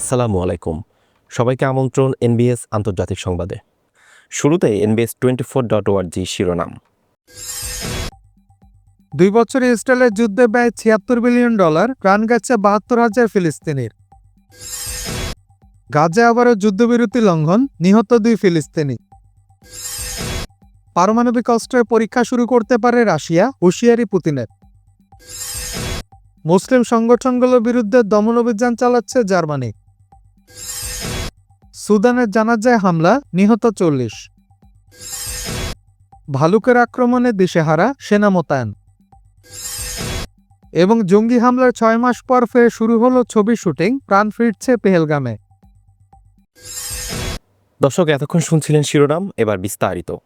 আসসালামু আলাইকুম। সবাইকে আমন্ত্রণ এনবিএস আন্তর্জাতিক সংবাদে। শুরুতে এনবিএস টোয়েন্টি ফোর ডট ওয়ার্জি শিরোনাম। দুই বছরে ইসরায়েলের যুদ্ধে ব্যয় ছিয়াত্তর বিলিয়ন ডলার, প্রাণ গেছে বাহাত্তর হাজার ফিলিস্তিনির। গাজে আবারও যুদ্ধবিরতি লঙ্ঘন, নিহত দুই ফিলিস্তিনি। পারমাণবিক অস্ত্রের পরীক্ষা শুরু করতে পারে রাশিয়া, হুঁশিয়ারি পুতিনের। মুসলিম সংগঠনগুলোর বিরুদ্ধে দমন অভিযান চালাচ্ছে জার্মানি। সুদানের জানাজায় হামলা, নিহত চল্লিশ। ভালুকের আক্রমণে দিশেহারা সেনা মোতায়েন। এবং জঙ্গি হামলার ছয় মাস পর ফের শুরু হলো ছবি শুটিং, প্রাণ ফিরছে পেহেলগামে। দর্শক, এতক্ষণ শুনছিলেন শিরোনাম, এবার বিস্তারিত।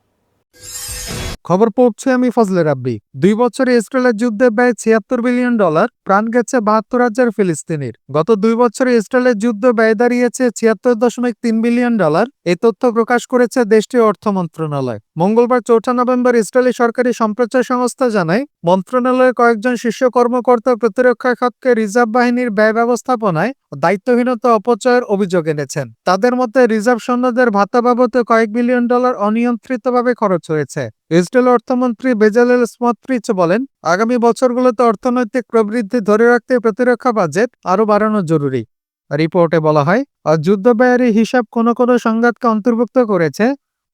খবর পড়ছে আমি ফজলে রাব্বি। দুই বছরে ইসরায়েলের যুদ্ধে ব্যয় ছিয়াত্তর বিলিয়ন ডলার, প্রাণ গেছে বাহাত্তর হাজার ফিলিস্তিনির। গত দুই বছরে ইসরায়েলের যুদ্ধ ব্যয় দাঁড়িয়েছে ছিয়াত্তর দশমিক তিন বিলিয়ন ডলার, এই তথ্য প্রকাশ করেছে দেশটির অর্থ মন্ত্রণালয়। মঙ্গলবার চৌঠা নভেম্বর ইসরায়েলি সরকারি সম্প্রচার সংস্থা জানায়, মন্ত্রণালয়ের কয়েকজন শীর্ষ কর্মকর্তা প্রতিরক্ষা খাতকে রিজার্ভ বাহিনীর ব্যয় ব্যবস্থাপনায় দায়িত্বহীনতা অপচয়ের অভিযোগ এনেছেন। তাদের মধ্যে রিজার্ভ সৈন্যদের ভাতা বাবদে কয়েক বিলিয়ন ডলার অনিয়ন্ত্রিতভাবে খরচ হয়েছে। ইসরায়েল অর্থমন্ত্রী বেজালেল স্মত্রিচ বলেন, আগামী বছরগুলোতে অর্থনৈতিক প্রবৃদ্ধি ধরে রাখতে প্রতিরক্ষা বাজেট আরও বাড়ানো জরুরি। রিপোর্টে বলা হয় আর যুদ্ধ ব্যয়ের এই হিসাব কোনো কোনো সংঘাতকে অন্তর্ভুক্ত করেছে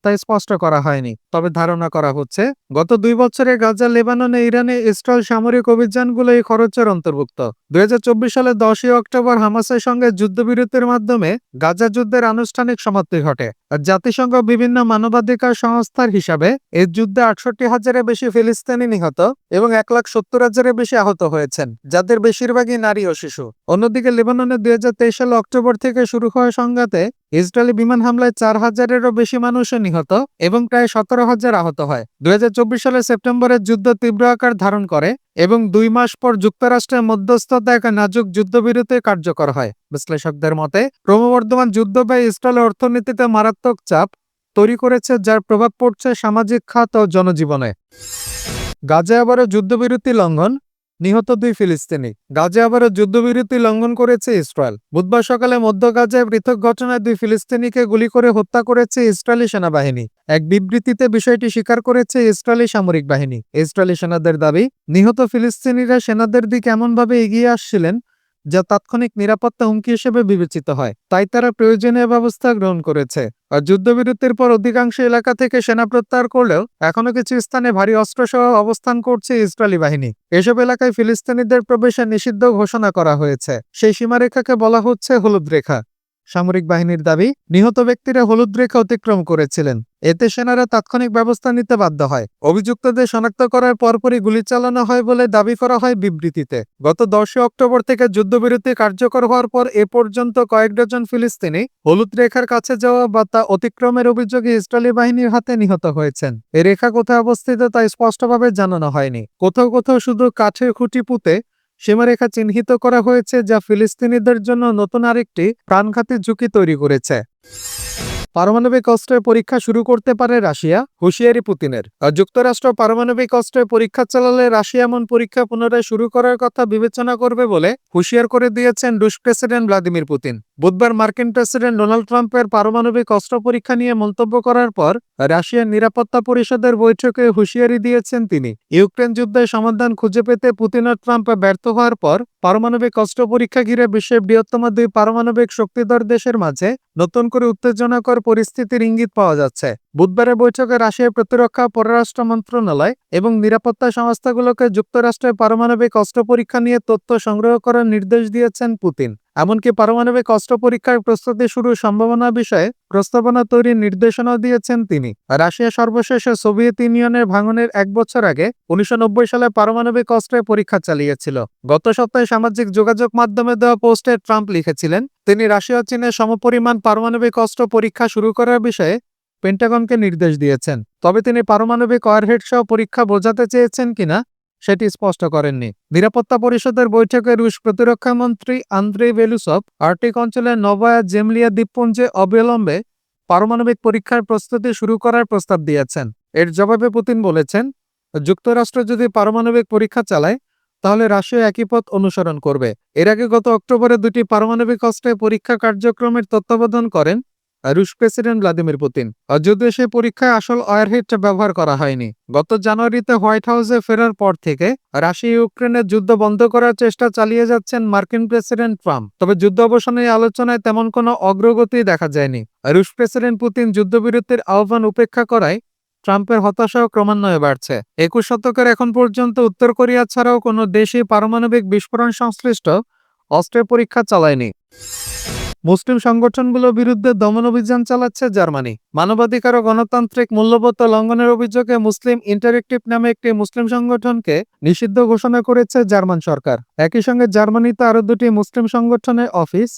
তা স্পষ্ট করা হয়নি। তবে ধারণা করা হচ্ছে, গত দুই বছরে গাজা, লেবাননে, ইরানে ইসরায়েল সামরিক অভিযানগুলো এই খরচের অন্তর্ভুক্ত। দুই হাজার চব্বিশ সালে দশই অক্টোবর হামাসের সঙ্গে যুদ্ধবিরতির মাধ্যমে গাজা যুদ্ধের আনুষ্ঠানিক সমাপ্তি ঘটে। জাতিসংঘ বিভিন্ন মানবাধিকার সংস্থার হিসাবে এই যুদ্ধে আটষট্টি হাজারের বেশি ফিলিস্তিনি নিহত এবং এক লাখ সত্তর হাজারের বেশি আহত হয়েছেন, যাদের বেশিরভাগই নারী ও শিশু। অন্যদিকে লেবাননে দুই সালে অক্টোবর থেকে শুরু হওয়া সংঘাতে ইসরায়েলি বিমান হামলায় চার হাজারেরও বেশি মানুষও নিহত এবং প্রায় সতেরো হাজার আহত হয়। দুই হাজার চব্বিশ সালে সেপ্টেম্বরের যুদ্ধ তীব্র আকার ধারণ করে এবং দুই মাস পর যুক্তরাষ্ট্রের মধ্যস্থতা এক নাজুক যুদ্ধবিরতি কার্যকর হয়। বিশ্লেষকদের মতে, ক্রমবর্ধমান যুদ্ধ ব্যয় ইসরায়েলের অর্থনীতিতে মারাত্মক চাপ তৈরি করেছে, যার প্রভাব পড়ছে সামাজিক খাত ও জনজীবনে। গাজে আবারও যুদ্ধবিরতি লঙ্ঘন নিহত দুই ফিলিস্তিনি। গাজে আবারও যুদ্ধবিরতি লঙ্ঘন করেছে ইসরায়েল। বুধবার সকালে মধ্য গাজায় পৃথক ঘটনায় দুই ফিলিস্তিনিকে গুলি করে হত্যা করেছে ইসরায়েলি সেনাবাহিনী। এক বিবৃতিতে বিষয়টি স্বীকার করেছে ইসরায়েলি সামরিক বাহিনী। ইসরায়েলি সেনাদের দাবি, নিহত ফিলিস্তিনিরা সেনাদের দিকে এমনভাবে এগিয়ে আসছিলেন যা তাৎক্ষণিক নিরাপত্তা হুমকি হিসেবে বিবেচিত হয়। তাই তারা প্রয়োজনীয় ব্যবস্থা গ্রহণ করেছে। আর যুদ্ধবিরতির পর অধিকাংশ এলাকা থেকে সেনা প্রত্যাহার করলেও এখনও কিছু স্থানে ভারী অস্ত্রসহ অবস্থান করছে ইসরায়েলি বাহিনী। এসব এলাকায় ফিলিস্তিনিদের প্রবেশে নিষিদ্ধ ঘোষণা করা হয়েছে। সেই সীমারেখাকে বলা হচ্ছে হলুদ রেখা। সামরিক বাহিনীর দাবি, নিহত ব্যক্তিরা হলুদ রেখা অতিক্রম করেছিলেন। এতে সেনারা তাৎক্ষণিক ব্যবস্থা নিতে বাধ্য হয়। অভিযুক্তদের শনাক্ত করার পরপরই গুলি চালানো হয় বলে দাবি করা হয় বিবৃতিতে। গত দশই অক্টোবর থেকে যুদ্ধবিরতি কার্যকর হওয়ার পর এ পর্যন্ত কয়েক ডজন ফিলিস্তিনি হলুদ রেখার কাছে যাওয়া বা তা অতিক্রমের অভিযোগে ইসরায়েলি বাহিনীর হাতে নিহত হয়েছেন। এ রেখা কোথায় অবস্থিত তা স্পষ্টভাবে জানানো হয়নি। কোথাও কোথাও শুধু কাঠের খুঁটি পুঁতে সীমারেখা চিহ্নিত করা হয়েছে যা ফিলিস্তিনিদের জন্য নতুন আরেকটি প্রাণঘাতী ঝুঁকি তৈরি করেছে। পারমাণবিক অস্ত্রের পরীক্ষা শুরু করতে পারে রাশিয়া, হুঁশিয়ারি পুতিনের। যুক্তরাষ্ট্র পারমাণবিক অস্ত্রের পরীক্ষা চালালে রাশিয়া এমন পরীক্ষা পুনরায় শুরু করার কথা বিবেচনা করবে বলে হুঁশিয়ার করে দিয়েছেন রুশ প্রেসিডেন্ট ভ্লাদিমির পুতিন। বুধবার মার্কিন প্রেসিডেন্ট ডোনাল্ড ট্রাম্পের পারমাণবিক অস্ত্র পরীক্ষা নিয়ে মন্তব্য করার পর রাশিয়ার নিরাপত্তা পরিষদের বৈঠকে হুঁশিয়ারি দিয়েছেন তিনি। ইউক্রেন যুদ্ধের সমাধান খুঁজে পেতে পুতিন ও ট্রাম্প ব্যর্থ হওয়ার পর পারমাণবিক অস্ত্র পরীক্ষা ঘিরে বিশ্বের বৃহত্তম দুই পারমাণবিক শক্তিধর দেশের মাঝে নতুন করে উত্তেজনাকর পরিস্থিতির ইঙ্গিত পাওয়া যাচ্ছে। বুধবারের বৈঠকে রাশিয়ার প্রতিরক্ষা, পররাষ্ট্র মন্ত্রণালয় এবং নিরাপত্তা সংস্থাগুলোকে যুক্তরাষ্ট্রের পারমাণবিক অস্ত্র পরীক্ষা নিয়ে তথ্য সংগ্রহ করার নির্দেশ দিয়েছেন পুতিন। এমনকি পারমাণবিক অস্ত্র পরীক্ষার প্রস্তুতি শুরুর সম্ভাবনা বিষয়ে প্রস্তাবনা তৈরির নির্দেশনাও দিয়েছেন তিনি। রাশিয়া সর্বশেষে সোভিয়েত ইউনিয়নের ভাঙনের এক বছর আগে উনিশশো নব্বই সালে পারমাণবিক অস্ত্রের পরীক্ষা চালিয়েছিল। গত সপ্তাহে সামাজিক যোগাযোগ মাধ্যমে দেওয়া পোস্টে ট্রাম্প লিখেছিলেন, তিনি রাশিয়া চীনের সমপরিমাণ পারমাণবিক অস্ত্র পরীক্ষা শুরু করার বিষয়ে পেন্টাগনকে নির্দেশ দিয়েছেন। তবে তিনি পারমাণবিক ওয়ারহেড সহ পরীক্ষা বোঝাতে চেয়েছেন কিনা সেটি স্পষ্ট করেননি। নিরাপত্তা পরিষদের বৈঠকে রুশ প্রতিরক্ষা মন্ত্রী আন্দ্রেই বেলুসভ আর্টিক অঞ্চলের নভায়া জেমলিয়া দ্বীপপুঞ্জে অবিলম্বে পারমাণবিক পরীক্ষার প্রস্তুতি শুরু করার প্রস্তাব দিয়েছেন। এর জবাবে পুতিন বলেছেন, যুক্তরাষ্ট্র যদি পারমাণবিক পরীক্ষা চালায়, তাহলে রাশিয়া একই পথ অনুসরণ করবে। এর আগে গত অক্টোবরে দুটি পারমাণবিক অস্ত্রের পরীক্ষা কার্যক্রমের তত্ত্বাবধান করেন রুশ প্রেসিডেন্ট ভ্লাদিমির পুতিন। যদিও সেই পরীক্ষায় আসল ওয়ারহেডটা ব্যবহার করা হয়নি। গত জানুয়ারিতে হোয়াইট হাউসে ফেরার পর থেকে রাশিয়া ইউক্রেনের যুদ্ধ বন্ধ করার চেষ্টা চালিয়ে যাচ্ছেন মার্কিন প্রেসিডেন্ট ট্রাম্প। তবে যুদ্ধ অবসানের আলোচনায় তেমন কোনো অগ্রগতি দেখা যায়নি। রুশ প্রেসিডেন্ট পুতিন যুদ্ধবিরতির আহ্বান উপেক্ষা করায় ট্রাম্পের হতাশাও ক্রমান্বয়ে বাড়ছে। একুশ শতকের এখন পর্যন্ত উত্তর কোরিয়া ছাড়াও কোনো দেশই পারমাণবিক বিস্ফোরণ সংশ্লিষ্ট অস্ত্রের পরীক্ষা চালায়নি। মুসলিম সংগঠনগুলোর বিরুদ্ধে দমন অভিযান চালাচ্ছে জার্মানি। মানবাধিকার ও গণতান্ত্রিক মূল্যবোধ লঙ্ঘনের অভিযোগে মুসলিম ইন্টারেক্টিভ নামে একটি মুসলিম সংগঠনকে নিষিদ্ধ ঘোষণা করেছে জার্মান সরকার। একই সঙ্গে জার্মানিতে আরও দুটি মুসলিম সংগঠনের অফিস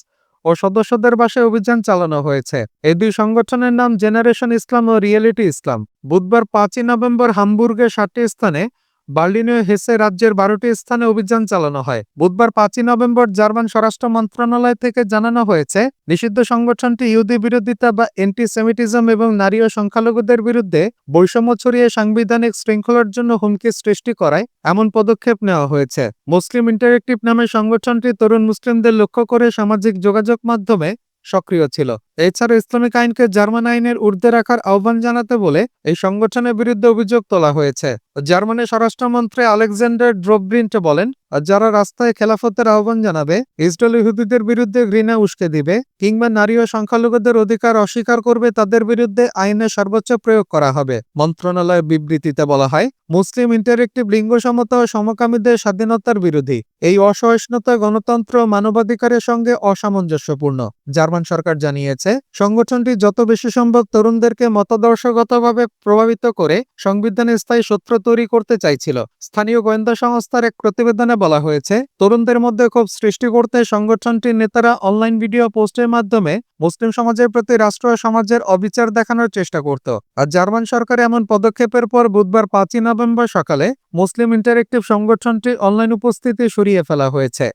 ও সদস্যদের বাসায় অভিযান চালানো হয়েছে। এই দুই সংগঠনের নাম জেনারেশন ইসলাম ও রিয়েলিটি ইসলাম। বুধবার পাঁচই নভেম্বর হামবুর্গের সাতটি স্থানে বার্লিন হেসে রাজ্যের বারোটি স্থানে অভিযান চালানো হয়। বুধবার পাঁচই নভেম্বর জার্মান স্বরাষ্ট্র মন্ত্রণালয় থেকে জানানো হয়েছে, নিষিদ্ধ সংগঠনটি ইহুদি বিরোধিতা বা অ্যান্টিসেমিটিজম এবং নারী ও সংখ্যালঘুদের বিরুদ্ধে বৈষম্য ছড়িয়ে সাংবিধানিক শৃঙ্খলার জন্য হুমকি সৃষ্টি করায় এমন পদক্ষেপ নেওয়া হয়েছে। মুসলিম ইন্টারেক্টিভ নামে সংগঠনটি তরুণ মুসলিমদের লক্ষ্য করে সামাজিক যোগাযোগ মাধ্যমে সক্রিয় ছিল। এছাড়া ইসলামিক আইনকে জার্মান আইনের ঊর্ধ্বে রাখার আহ্বান জানাতে বলে এই সংগঠনের বিরুদ্ধে অভিযোগ তোলা হয়েছে। জার্মানির স্বরাষ্ট্রমন্ত্রী আলেকজান্ডার ড্রোব্রিন্ট বলেন, যারা রাস্তায় খেলাফতের আহ্বান জানাবে, ইসরায়েল ইহুদিদের বিরুদ্ধে ঘৃণা উস্কে দিবে কিংবা নারী ও সংখ্যালঘুদের অধিকার অস্বীকার করবে তাদের বিরুদ্ধে আইনের সর্বোচ্চ প্রয়োগ করা হবে। মন্ত্রণালয়ের বিবৃতিতে বলা হয়, মুসলিম ইন্টারেক্টিভ লিঙ্গ সমতা ও সমকামীদের স্বাধীনতার বিরোধী। এই অসহিষ্ণুতা গণতন্ত্র মানবাধিকারের সঙ্গে অসামঞ্জস্যপূর্ণ। জার্মান সরকার জানিয়েছে সংগঠনটি যত বেশি সম্ভব তরুণদেরকে মতাদর্শগতভাবে প্রভাবিত করে সংবিধানে স্থায়ী সূত্র তৈরি করতে চাইছিল। স্থানীয় গোয়েন্দা সংস্থার এক প্রতিবেদনে বলা হয়েছে, তরুণদের মধ্যে ক্ষোভ সৃষ্টি করতে সংগঠনটির নেতারা অনলাইন ভিডিও পোস্টের মাধ্যমে মুসলিম সমাজের প্রতি রাষ্ট্র সমাজের অবিচার দেখানোর চেষ্টা করত। আর জার্মান সরকার এমন পদক্ষেপের পর বুধবার পাঁচই নভেম্বর সকালে মুসলিম ইন্টারেক্টিভ সংগঠনটির অনলাইন উপস্থিতি সরিয়ে ফেলা হয়েছে।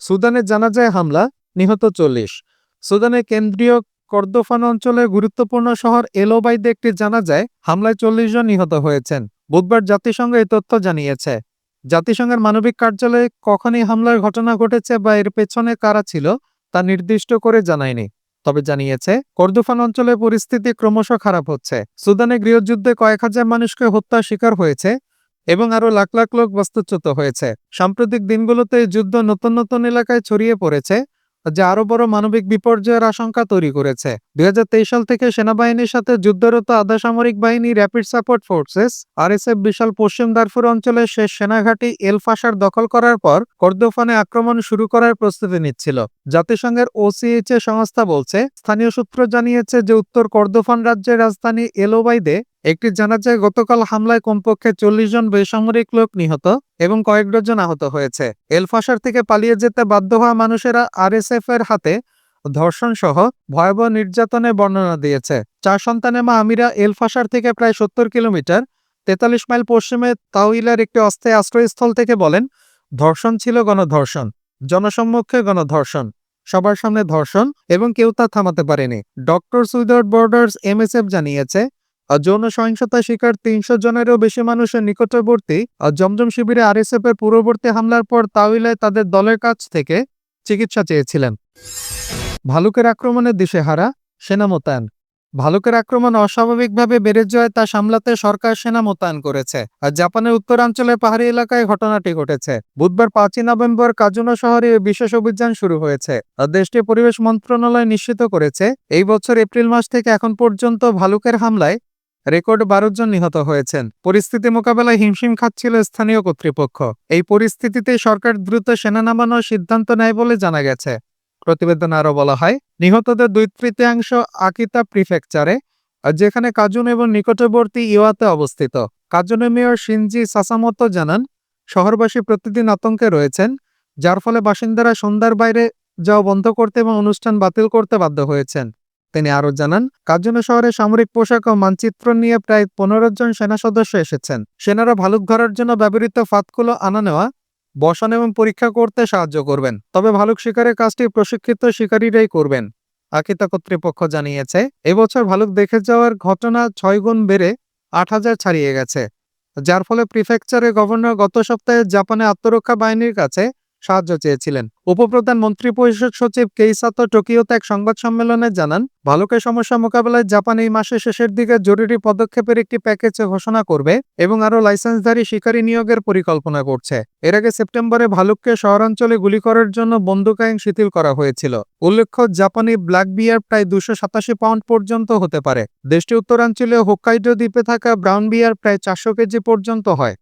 সুদানে জানাজায় হামলা, নিহত চল্লিশ। সুদানের কেন্দ্রীয় কর্দোফান অঞ্চলের গুরুত্বপূর্ণ শহর এলোবাইদে একটি জানাজায় হামলায় চল্লিশ জন নিহত হয়েছেন। বুধবার জাতিসংঘ এই তথ্য জানিয়েছে। জাতিসংঘের মানবিক কার্যালয়ে কখনই হামলার ঘটনা ঘটেছে বা এর পেছনে কারা ছিল তা নির্দিষ্ট করে জানায়নি। তবে জানিয়েছে, কর্দোফান অঞ্চলে পরিস্থিতি ক্রমশ খারাপ হচ্ছে। সুদানে গৃহযুদ্ধে কয়েক হাজার মানুষকে হত্যার শিকার হয়েছে এবং আরও লাখ লাখ লোক বাস্তুচ্যুত হয়েছে। সাম্প্রতিক দিনগুলোতে যুদ্ধ নতুন নতুন এলাকায় ছড়িয়ে পড়েছে যা আরও বড় মানবিক বিপর্যয়ের আশঙ্কা তৈরি করেছে। দুই হাজার তেইশ সাল থেকে সেনাবাহিনীর সাথে যুদ্ধরত আধা সামরিক বাহিনী র্যাপিড সাপোর্ট ফোর্সেস আরএসএফ বিশাল পশ্চিম দারফুর অঞ্চলের শেষ সেনাঘাঁটি এল ফাশার দখল করার পর কর্দোফানে আক্রমণ শুরু করার প্রস্তুতি নিচ্ছিল। জাতিসংঘের ওসিএইচএ সংস্থা বলছে, স্থানীয় সূত্র জানিয়েছে যে উত্তর কর্দোফান রাজ্যের রাজধানী এলোবাইদে একটি জানাজায় গতকাল হামলায় কমপক্ষে চল্লিশ জন বেসামরিক লোক নিহত এবং কয়েক ডজন আহত হয়েছে। এলফাসার থেকে পালিয়ে যেতে বাধ্য হওয়া মানুষেরা আরএসএফ এর হাতে ধর্ষণ সহ ভয়াবহ নির্যাতনের বর্ণনা দিয়েছে। চার সন্তানের মা আমিরা এলফাসার থেকে প্রায় সত্তর কিলোমিটার, তেতাল্লিশ মাইল পশ্চিমে তাওইলার একটি অস্থায়ী আশ্রয়স্থল থেকে বলেন, ধর্ষণ ছিল গণধর্ষণ, জনসম্মুখে গণধর্ষণ, সবার সামনে ধর্ষণ এবং কেউ তা থামাতে পারেনি। ডক্টর উইদাউট বর্ডার্স এমএসএফ জানিয়েছে যৌন সহিংসতা শিকার তিনশো জনেরও বেশি মানুষের নিকটবর্তী জমজম শিবিরে আরএসএফ এর পূর্ববর্তী হামলার পর তাওইলায় তাদের দলের কাছ থেকে চিকিৎসা চেয়েছিলেন। ভালুকের আক্রমণে দিশেহারা সেনা মোতায়েন। ভালুকের আক্রমণ অস্বাভাবিকভাবে বেড়ে যায় তা সামলাতে সরকার সেনা মোতায়েন করেছে আর জাপানের উত্তরাঞ্চলের পাহাড়ি এলাকায় ঘটনাটি ঘটেছে। বুধবার পাঁচই নভেম্বর কাজুনা শহরে বিশেষ অভিযান শুরু হয়েছে দেশটির পরিবেশ মন্ত্রণালয় নিশ্চিত করেছে, এই বছর এপ্রিল মাস থেকে এখন পর্যন্ত ভালুকের হামলায় রেকর্ড বারো জন নিহত হয়েছেন। পরিস্থিতি মোকাবেলায় হিমশিম খাচ্ছিল স্থানীয় কর্তৃপক্ষ। এই পরিস্থিতিতে সরকার দ্রুত সেনা নামানোর সিদ্ধান্ত নেয় বলে জানা গেছে। প্রতিবেদন আরও বলা হয়, নিহতদের দুই তৃতীয়াংশ আকিতা প্রিফেকচারে, যেখানে কাজুন এবং নিকটবর্তী ইওয়াতে অবস্থিত। কাজুনের মেয়র শিনজি সাসামতো জানান, শহরবাসী প্রতিদিন আতঙ্কে রয়েছেন, যার ফলে বাসিন্দারা সন্ধ্যার বাইরে যাওয়া বন্ধ করতে এবং অনুষ্ঠান বাতিল করতে বাধ্য হয়েছেন। তিনি আরও জানান কাজুনা শহরে সামরিক পোশাক ও মানচিত্র নিয়ে প্রায় পনেরো জন সেনা সদস্য এসেছেন। সেনারা ভালুক ধরার জন্য ব্যবহৃত ফাতগুলো আনা নেওয়া, বসান এবং পরীক্ষা করতে সাহায্য করবেন। তবে ভালুক শিকারের কাজটি প্রশিক্ষিত শিকারীরাই করবেন, আকিতা কর্তৃপক্ষ জানিয়েছে। এবছর ভালুক দেখে যাওয়ার ঘটনা ছয় গুণ বেড়ে আট হাজার ছাড়িয়ে গেছে, যার ফলে প্রিফেকচারের গভর্নর গত সপ্তাহে জাপানে আত্মরক্ষা বাহিনীর কাছে সাহায্য চেয়েছিলেন। উপপ্রধান মন্ত্রিপরিষদ সচিব কেইসাতো টোকিওতে এক সংবাদ সম্মেলনে জানান, ভালুকের সমস্যা মোকাবেলায় জাপান এই মাসের শেষের দিকে জরুরি পদক্ষেপের একটি প্যাকেজ ঘোষণা করবে এবং আরও লাইসেন্সধারী শিকারী নিয়োগের পরিকল্পনা করছে। এর আগে সেপ্টেম্বরে ভালুককে শহরাঞ্চলে গুলি করার জন্য বন্দুক আইন শিথিল করা হয়েছিল। উল্লেখ্য, জাপানি ব্ল্যাক বিয়ার প্রায় দুশো সাতাশি পাউন্ড পর্যন্ত হতে পারে। দেশটি উত্তরাঞ্চলীয় হোক্কাইডো দ্বীপে থাকা ব্রাউন বিয়ার প্রায় চারশো কেজি পর্যন্ত হয়।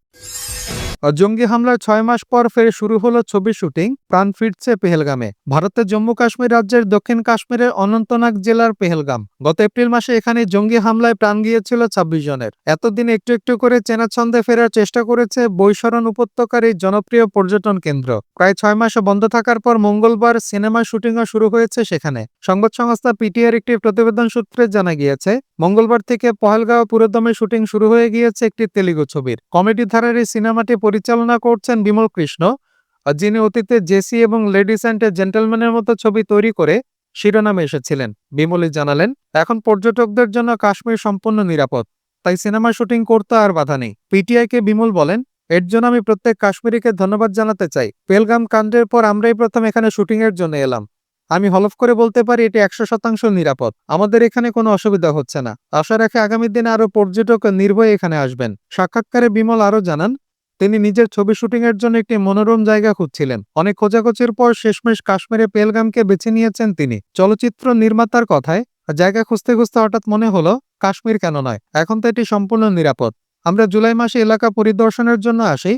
জঙ্গি হামলার ছয় মাস পর ফের শুরু হলো ছবি শুটিং, প্রাণ ফিরছে পেহেলগামে। ভারতের জম্মু কাশ্মীর রাজ্যের দক্ষিণ কাশ্মীরের অনন্তনাগ জেলার পেহেলগাম। গত এপ্রিল মাসে এখানে জঙ্গি হামলায় প্রাণ গিয়েছিল ছাব্বিশ জনের। এতদিন একটু একটু করে চেনা ছন্দে ফেরার চেষ্টা করেছে বৈশরণ উপত্যকার এই জনপ্রিয় পর্যটন কেন্দ্র। প্রায় ছয় মাসে বন্ধ থাকার পর মঙ্গলবার সিনেমা শুটিংও শুরু হয়েছে সেখানে। সংবাদ সংস্থা পিটিআর একটি প্রতিবেদন সূত্রে জানা গিয়েছে, মঙ্গলবার থেকে পহেলগাঁও পুরোদমে শুটিং শুরু হয়ে গিয়েছে একটি তেলুগু ছবির। কমেডি ধারার এই সিনেমাটি পরিচালনা করছেন বিমল কৃষ্ণ যিনি অতীতে জেসি এবং লেডিস অ্যান্ড জেন্টেলম্যানের মতো ছবি তৈরি করে শিরোনামে এসেছিলেন। বিমলই জানালেন, এখন পর্যটকদের জন্য কাশ্মীর সম্পূর্ণ নিরাপদ, তাই সিনেমা শুটিং করতে আর বাধা নেই। পিটিআইকে বিমল বলেন, এর জন্য আমি প্রত্যেক কাশ্মীরিকে ধন্যবাদ জানাতে চাই। পেলগাম কাণ্ডের পর আমরাই প্রথম এখানে শুটিং এর জন্য এলাম। আমি হলফ করে বলতে পারি, এটি একশো শতাংশ নিরাপদ। আমাদের এখানে কোনো অসুবিধা হচ্ছে না। আশা রাখে আগামী দিনে আরও পর্যটক নির্ভয়ে এখানে আসবেন। সাক্ষাৎকারে বিমল আরও জানান তিনি নিজের ছবি শুটিং এর জন্য একটি মনোরম জায়গা খুঁজছিলেন। অনেক খোঁজাখোঁজির পর শেষমেশ কাশ্মীরে পেলগামকে বেছে নিয়েছেন তিনি। চলচ্চিত্র নির্মাতার কথায়, জায়গা খুঁজতে খুঁজতে হঠাৎ মনে হলো, কাশ্মীর কেন নয়? এখন তো এটি সম্পূর্ণ নিরাপদ। আমরা জুলাই মাসে এলাকা পরিদর্শনের জন্য আসি,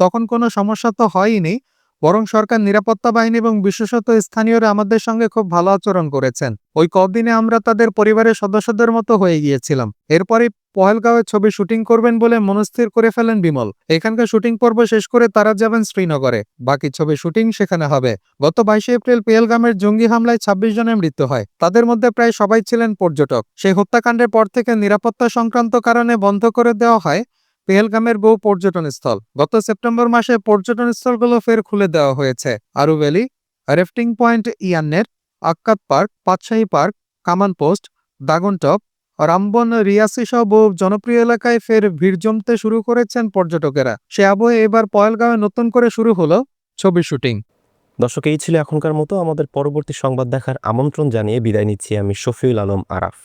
তখন কোনো সমস্যা তো হয়নি বরং সরকার নিরাপত্তা বাহিনী এবং বিশেষত স্থানীয়রা আমাদের সঙ্গে খুব ভালো আচরণ করেছেন। ওই কদিনে আমরা তাদের পরিবারের সদস্যদের মতো হয়ে গিয়েছিলাম। এরপরে পহেলগাঁওয়ে ছবি শুটিং করবেন বলে মনস্থির করে ফেলেন বিমল। এখানকার শুটিং পর্ব শেষ করে তারা যাবেন শ্রীনগরে। বাকি ছবি শুটিং সেখানে হবে। গত বাইশে এপ্রিল পেহেলগামের জঙ্গি হামলায় ছাব্বিশ জনের মৃত্যু হয়। তাদের মধ্যে প্রায় সবাই ছিলেন পর্যটক। সেই হত্যাকাণ্ডের পর থেকে নিরাপত্তা সংক্রান্ত কারণে বন্ধ করে দেওয়া হয়। পেহেলগামের বহু পর্যটন স্থল। গত সেপ্টেম্বর মাসে পর্যটন স্থলগুলো ফের খুলে দেওয়া হয়েছে। Aru valley, rafting point ইয়ান্নের, Akkad park, Patshahi park, Kaman post Dagan top Ramban, Reasi সহ বহু জনপ্রিয় এলাকায় ফের ভিড় জমতে শুরু করেছেন পর্যটকেরা। সে আবহে এবার পয়েলগাঁওয়ে নতুন করে শুরু হলো ছবি শুটিং। দর্শক, এই ছিল এখনকার মতো। আমাদের পরবর্তী সংবাদ দেখার আমন্ত্রণ জানিয়ে বিদায় নিচ্ছি আমি শফিউল আলম আরাফ।